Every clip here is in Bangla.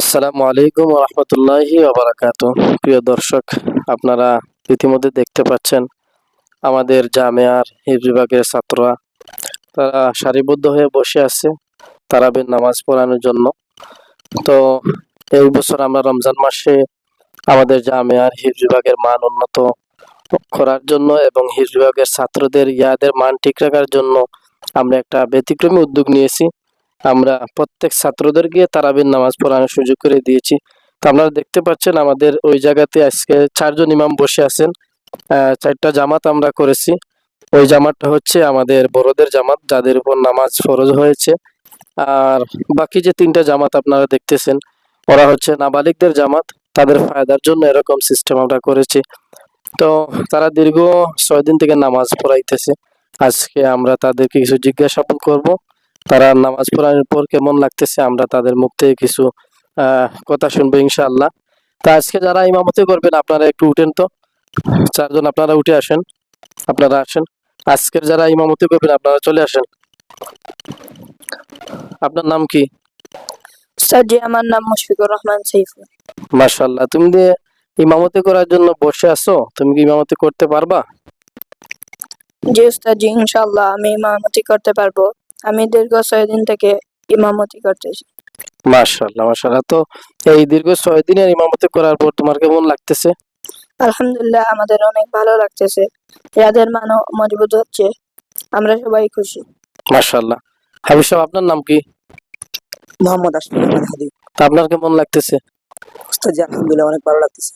আসসালামু আলাইকুম রহমতুল্লাহি ওবরাকাত প্রিয় দর্শক, আপনারা ইতিমধ্যে দেখতে পাচ্ছেন আমাদের জামিয়ার বিভাগের ছাত্ররা, তারা সারিবদ্ধ হয়ে বসে আছে তারাবির নামাজ পড়ানোর জন্য। তো এই বছর আমরা রমজান মাসে আমাদের জামিয়ার হিফ বিভাগের মান উন্নত করার জন্য এবং হিফ বিভাগের ছাত্রদের ইয়াদের মান ঠিক রাখার জন্য আমরা একটা ব্যতিক্রমী উদ্যোগ নিয়েছি। আমরা প্রত্যেক ছাত্রদেরকে তারাবির নামাজ পড়ানোর সুযোগ করে দিয়েছি। তো আপনারা দেখতে পাচ্ছেন আমাদের ওই জায়গাতে আজকে চারজন ইমাম বসে আছেন। চারটা জামাত আমরা করেছি। ওই জামাতটা হচ্ছে আমাদের বড়দের জামাত, যাদের উপর নামাজ ফরজ হয়েছে। আর বাকি যে তিনটা জামাত আপনারা দেখতেছেন, ওরা হচ্ছে নাবালিকদের জামাত। তাদের ফায়দার জন্য এরকম সিস্টেম আমরা করেছি। তো তারা দীর্ঘ ছয় দিন থেকে নামাজ পড়াইতেছে। আজকে আমরা তাদেরকে কিছু জিজ্ঞাসাবাদ করব। তারা নামাজ পড়ানোর পর কেমন লাগতেছে আমরা তাদের মুখ থেকে কিছু কথা শুনব ইনশাআল্লাহ। তা আজকে যারা ইমামতি করবেন আপনারা একটু উঠেন তো। চারজন আপনারা উঠে আসেন। আপনারা আসেন। আজকের যারা ইমামতি করবেন আপনারা চলে আসেন। আপনার নাম কি? স্যার জি আমার নাম মুশফিকুর রহমান মাশাল্লাহ তুমি যে ইমামতি করার জন্য বসে আছো তুমি কি ইমামতি করতে পারবা? জি উস্তাদ জি ইনশাল্লাহ আমি ইমামতি করতে পারব। আমি দীর্ঘ ছয় দিন থেকে ইমামতি করতেছি। মাশাল্লাহ মাশাল্লাহ তো এই দীর্ঘ ছয় দিনের ইমামতি করার পর তোমার কেমন লাগতেছে? আলহামদুলিল্লাহ আমাদের অনেক ভালো লাগতেছে। ইয়াদের মানও মজবুত হচ্ছে। আমরা সবাই খুশি। মাশাল্লাহ হাবিব সাহেব আপনার নাম কি? মোহাম্মদ আশফাক আহমেদ হাদি। তা আপনার কেমন লাগতেছে? উস্তাদ জি আলহামদুলিল্লাহ অনেক ভালো লাগতেছে।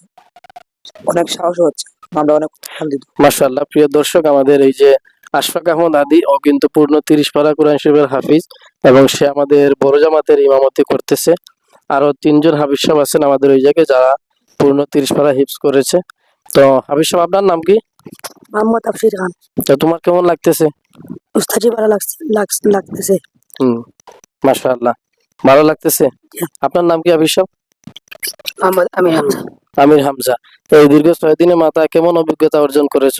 অনেক সাহস হচ্ছে। আমরা অনেক আনন্দিত মাশাল্লাহ প্রিয় দর্শক আমাদের এই যে আশফাক আহমদ আদি ও কিন্তু পূর্ণ তিরিশ পারা কোরআন শরীফের হাফিজ এবং সে আমাদের বড় জামাতের ইমামতি করতেছে। আরও তিনজন হাফিজ সাহেব আছেন আমাদের ওই জায়গায় যারা পূর্ণ তিরিশ পারা হিফজ করেছে। তো হাফিজ সাহেব আপনার নাম কি? মোহাম্মদ খান। তো তোমার কেমন লাগতেছে? উস্তাদ জি ভালো লাগছে লাগতেছে। হুম মাশাআল্লাহ। ভালো লাগতেছে? আপনার নাম কি হাফিজ সাহেব? আমির হামজা। আমির হামজা। এই দীর্ঘ ছয় দিনের মাথায় কেমন অভিজ্ঞতা অর্জন করেছ?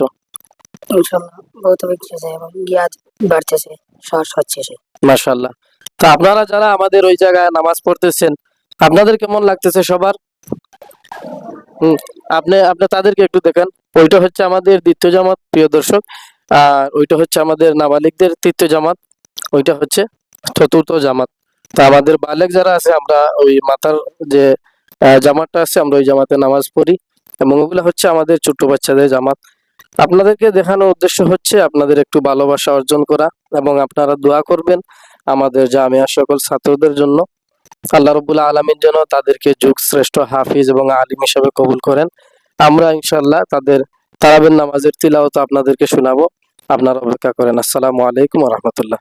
মাশাল্লাহ। তো আপনারা যারা আমাদের ওই জায়গায় নামাজ পড়তেছেন, আপনাদের কেমন লাগতেছে সবার? আপনি আপনি তাদেরকে একটু দেখান। ওইটা হচ্ছে আমাদের দ্বিতীয় জামাত, প্রিয় দর্শক। আর ওইটা হচ্ছে আমাদের নাবালিকদের তৃতীয় জামাত। ওইটা হচ্ছে চতুর্থ জামাত। তা আমাদের বালেক যারা আছে, আমরা ওই মাথার যে জামাতটা আছে, আমরা ওই জামাতে নামাজ পড়ি। এবং ওগুলো হচ্ছে আমাদের ছোট্ট বাচ্চাদের জামাত। আপনাদেরকে দেখানোর উদ্দেশ্য হচ্ছে আপনাদের একটু ভালোবাসা অর্জন করা এবং আপনারা দোয়া করবেন আমাদের জামিয়া সকল ছাত্রদের জন্য। আল্লাহ রবুল্লা আলমিন জন্য তাদেরকে যুগ শ্রেষ্ঠ হাফিজ এবং আলিম হিসাবে কবুল করেন। আমরা ইনশাল্লাহ তাদের তারাবেন নামাজের তিলাও তো আপনাদেরকে শোনাবো। আপনারা অপেক্ষা করেন। আসসালামু আলাইকুম রহমতুল্লাহ।